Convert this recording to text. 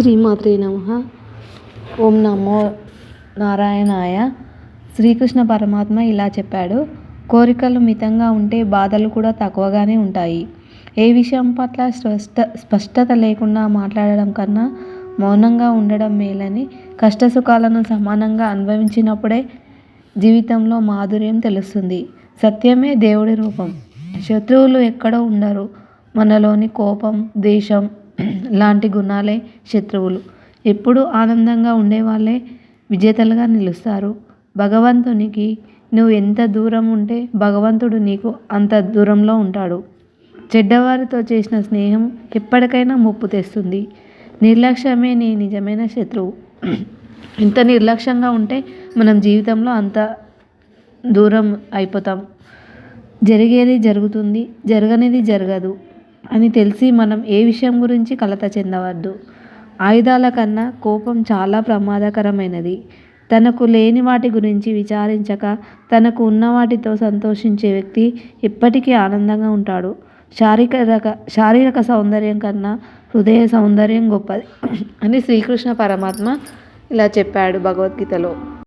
శ్రీమాత్రే నమ. ఓం నమో నారాయణాయ. శ్రీకృష్ణ పరమాత్మ ఇలా చెప్పాడు. కోరికలు మితంగా ఉంటే బాధలు కూడా తక్కువగానే ఉంటాయి. ఏ విషయం పట్ల స్పష్ట స్పష్టత లేకుండా మాట్లాడడం కన్నా మౌనంగా ఉండడం మేలని కష్టసుఖాలను సమానంగా అనుభవించినప్పుడే జీవితంలో మాధుర్యం తెలుస్తుంది. సత్యమే దేవుడి రూపం. శత్రువులు ఎక్కడో ఉండరు. మనలోని కోపం ద్వేషం లాంటి గుణాలే శత్రువులు. ఎప్పుడూ ఆనందంగా ఉండేవాళ్ళే విజేతలుగా నిలుస్తారు. భగవంతునికి నువ్వు ఎంత దూరం ఉంటే భగవంతుడు నీకు అంత దూరంలో ఉంటాడు. చెడ్డవారితో చేసిన స్నేహం ఎప్పటికైనా ముప్పు తెస్తుంది. నిర్లక్ష్యమే నీ నిజమైన శత్రువు. ఎంత నిర్లక్ష్యంగా ఉంటే మనం జీవితంలో అంత దూరం అయిపోతాం. జరిగేది జరుగుతుంది జరగనిది జరగదు. అని తెలిసి మనం ఏ విషయం గురించి కలత చెందవద్దు. ఆయుధాల కన్నా కోపం చాలా ప్రమాదకరమైనది. తనకు లేని వాటి గురించి విచారించక తనకు ఉన్న వాటితో సంతోషించే వ్యక్తి ఎప్పటికీ ఆనందంగా ఉంటాడు. శారీరక శారీరక సౌందర్యం కన్నా హృదయ సౌందర్యం గొప్పది అని శ్రీకృష్ణ పరమాత్మ ఇలా చెప్పాడు భగవద్గీతలో.